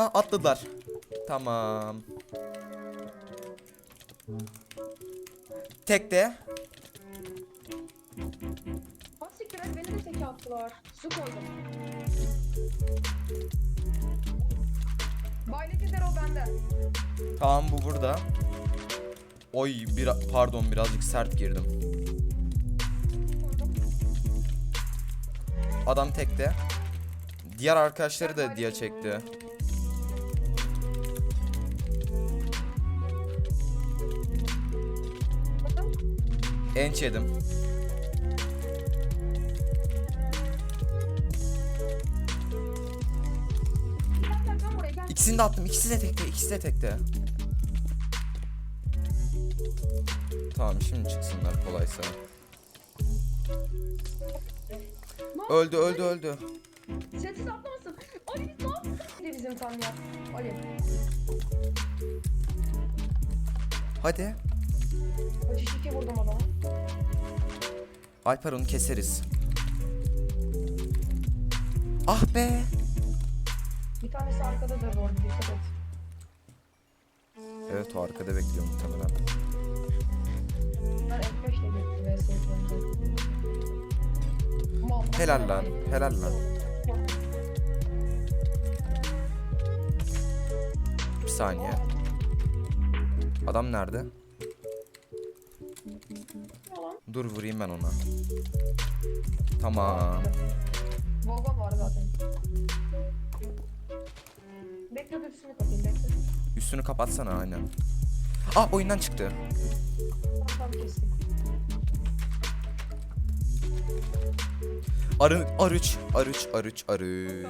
Ha atladılar. Tamam. Tek de. Bak siktir et beni de teke attılar. Su koydum. Baylet eder o bende. Tamam bu burada. Oy bir pardon birazcık sert girdim. Adam tekte. Diğer arkadaşları da diye çekti. Enç yedim. İkisini de attım. İkisi de tekte. İkisi de tekte. Tamam şimdi çıksınlar kolaysa. Öldü öldü öldü. Sessiz atlamasın. Ali biz ne yaptık? Bizim tam ya. Ali. Hadi. Acı şike vurdum adama. Alper onu keseriz. Ah be. Bir tanesi arkada da bu arada dikkat et. Evet o arkada bekliyor muhtemelen. Ben F5 ile gitti vs yapıyorum. Mal. Helal lan. Helal lan. Bir saniye. Adam nerede? Dur vurayım ben ona. Tamam. Volkan var zaten. Bekle dur üstünü kapayım bekle. Üstünü kapatsana aynen. Ah oyundan çıktı. Tamam tamam kestim. Arı, arıç, arıç, arıç, arıç.